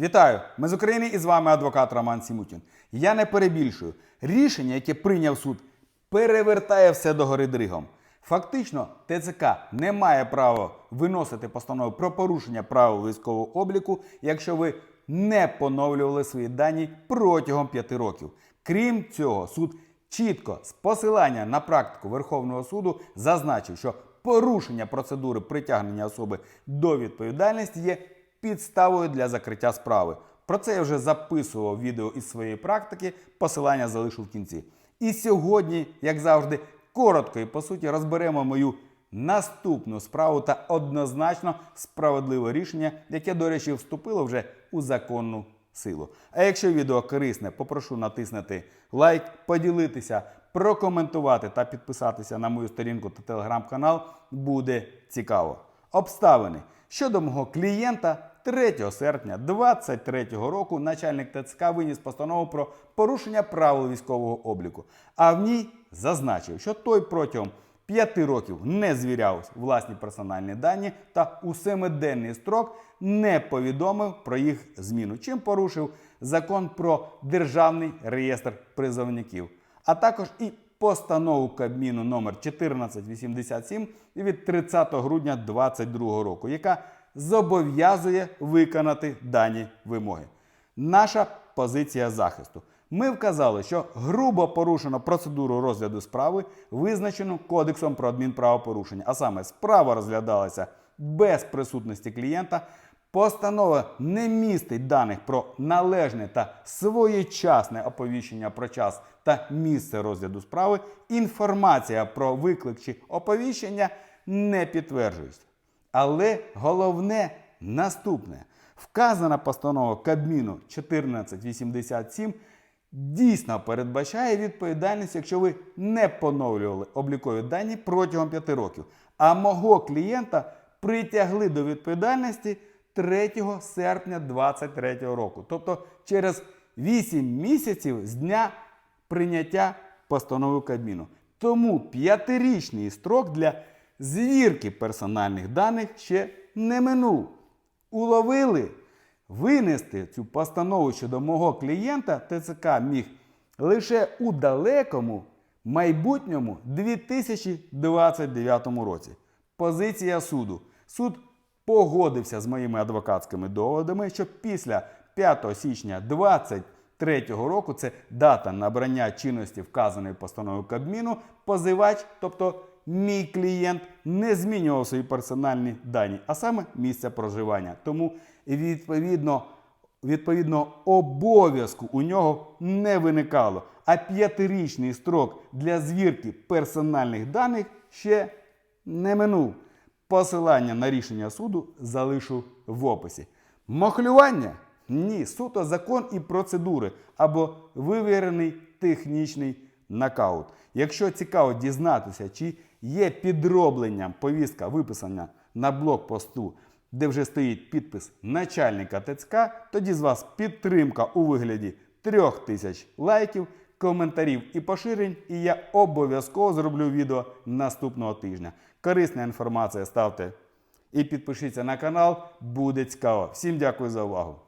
Вітаю! Ми з України і з вами адвокат Роман Сімутін. Я не перебільшую. Рішення, яке прийняв суд, перевертає все догори дригом. Фактично, ТЦК не має права виносити постанову про порушення правил військового обліку, якщо ви не поновлювали свої дані протягом п'яти років. Крім цього, суд чітко з посилання на практику Верховного суду зазначив, що порушення процедури притягнення особи до відповідальності є підставою для закриття справи. Про це я вже записував відео із своєї практики, посилання залишу в кінці. І сьогодні, як завжди, коротко і по суті розберемо мою наступну справу та однозначно справедливе рішення, яке, до речі, вступило вже у законну силу. А якщо відео корисне, попрошу натиснути лайк, поділитися, прокоментувати та підписатися на мою сторінку та телеграм-канал буде цікаво. Обставини щодо мого клієнта 3 серпня 2023 року начальник ТЦК виніс постанову про порушення правил військового обліку, а в ній зазначив, що той протягом 5 років не звіряв власні персональні дані та у семиденний строк не повідомив про їх зміну, чим порушив закон про державний реєстр призовників, а також і постанову Кабміну номер 1487 від 30 грудня 2022 року, яка зобов'язує виконати дані вимоги. Наша позиція захисту. Ми вказали, що грубо порушено процедуру розгляду справи, визначену Кодексом про адмінправопорушення, а саме справа розглядалася без присутності клієнта. Постанова не містить даних про належне та своєчасне оповіщення про час та місце розгляду справи. Інформація про виклик чи оповіщення не підтверджується. Але головне наступне: вказана постанова Кабміну 1487 дійсно передбачає відповідальність, якщо ви не поновлювали облікові дані протягом 5 років. А мого клієнта притягли до відповідальності 3 серпня 2023 року, тобто через 8 місяців з дня прийняття постанови Кабміну. Тому п'ятирічний строк для звірки персональних даних ще не минув. Уловили винести цю постанову щодо мого клієнта ТЦК міг лише у далекому майбутньому 2029 році. Позиція суду. Суд погодився з моїми адвокатськими доводами, що після 5 січня 2023 року, це дата набрання чинності вказаної постановою Кабміну, позивач, тобто мій клієнт, не змінював свої персональні дані, а саме місце проживання. Тому відповідно відповідно обов'язку у нього не виникало. А п'ятирічний строк для звірки персональних даних ще не минув. Посилання на рішення суду залишу в описі. Мохлювання? Ні, суто закон і процедури або вивірений технічний нокаут. Якщо цікаво дізнатися, чи є підробленням повістка виписана на блокпосту, де вже стоїть підпис начальника ТЦК, тоді з вас підтримка у вигляді трьох тисяч лайків, коментарів і поширень, і я обов'язково зроблю відео наступного тижня. Корисна інформація ставте і підпишіться на канал, буде цікаво. Всім дякую за увагу.